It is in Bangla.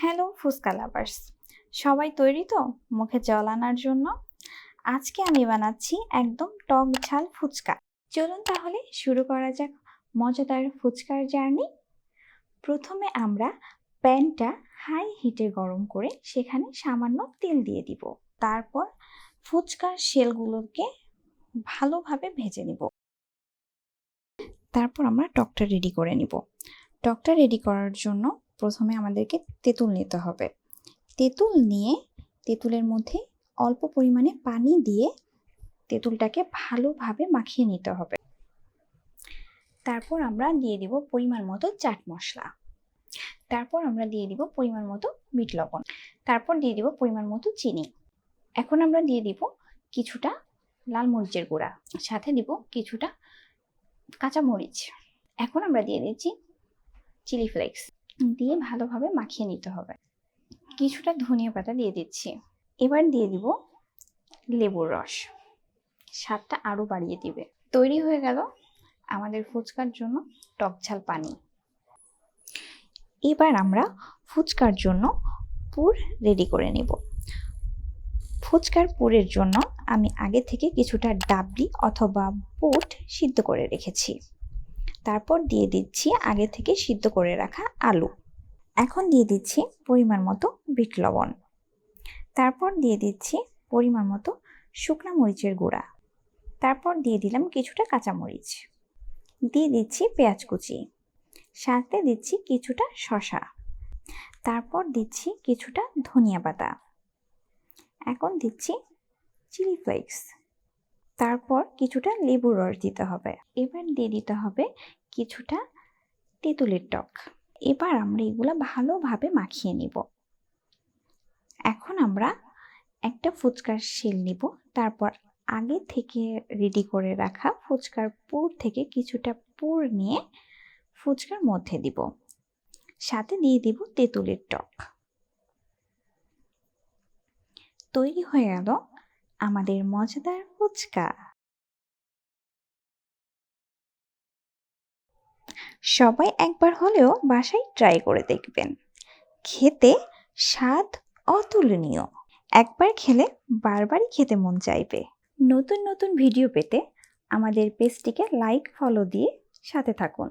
Hello fuchka lovers. সবাই তৈরি তো? মুখে জল আনার জন্য? আজকে আমি বানাচ্ছি একদম টক ঝাল ফুচকা। চলুন তাহলে শুরু করা যাক মজাদার ফুচকার জার্নি। প্রথমে আমরা প্যানটা হাই হিটে গরম করে সেখানে সামান্য তেল দিয়ে দিব। তারপর ফুচকার শেলগুলোকে ভালোভাবে ভেজে নিব। তারপর আমরা টকটা রেডি করে নিব। টকটা রেডি করার জন্য প্রথমে আমাদেরকে তেঁতুল নিতে হবে। তেঁতুল নিয়ে তেঁতুলের মধ্যে অল্প পরিমাণে পানি দিয়ে তেঁতুলটাকে ভালোভাবে মাখিয়ে নিতে হবে। তারপর আমরা দিয়ে দিব পরিমাণ মতো চাট মশলা। তারপর আমরা দিয়ে দিব পরিমাণ মতো বিট লবণ। তারপর দিয়ে দিব পরিমাণ মতো চিনি। এখন আমরা দিয়ে দিব কিছুটা লাল মরিচের গুঁড়া, সাথে দিব কিছুটা কাঁচা মরিচ এখন আমরা দিয়ে দিচ্ছি চিলি ফ্লেক্স। দিয়ে ভালোভাবে মাখিয়ে নিতে হবে। কিছুটা ধনিয়া পাতা দিয়ে দিচ্ছি। এবার দিয়ে দিব লেবুর রস। স্বাদটা আরও বাড়িয়ে দিবে। তৈরি হয়ে গেল আমাদের ফুচকার জন্য টক ঝাল পানি। এবার আমরা ফুচকার জন্য পুর রেডি করে নেব। ফুচকার পুরের জন্য আমি আগে থেকে কিছুটা ডাবলি অথবা বুট সিদ্ধ করে রেখেছি। তারপর দিয়ে দিচ্ছি আগে থেকে সিদ্ধ করে রাখা আলু। এখন দিয়ে দিচ্ছি পরিমাণ মতো বিট লবণ। তারপর দিয়ে দিচ্ছি পরিমাণ মতো শুকনা মরিচের গুঁড়া। তারপর দিয়ে দিলাম কিছুটা কাঁচামরিচ দিয়ে দিচ্ছি পেঁয়াজ কুচি। সাথে দিচ্ছি কিছুটা শশা তারপর দিচ্ছি কিছুটা ধনিয়া পাতা। এখন দিচ্ছি চিলি ফ্লেক্স। তারপর কিছুটা লেবুর রস দিতে হবে। এবার দিয়ে দিতে হবে কিছুটা তেঁতুলের টক। এবার আমরা এগুলো ভালোভাবে মাখিয়ে নিব। এখন আমরা একটা ফুচকার শেল নিব। তারপর আগে থেকে রেডি করে রাখা ফুচকার পুর থেকে কিছুটা পুর নিয়ে ফুচকার মধ্যে দিব। সাথে দিয়ে দিব তেঁতুলের টক। তৈরি হয়ে গেল আমাদের মজাদার ফুচকা। সবাই একবার হলেও বাসায় ট্রাই করে দেখবেন। খেতে স্বাদ অতুলনীয়। একবার খেলে বারবারই খেতে মন চাইবে। নতুন নতুন ভিডিও পেতে আমাদের পেজটিকে লাইক ফলো দিয়ে সাথে থাকুন।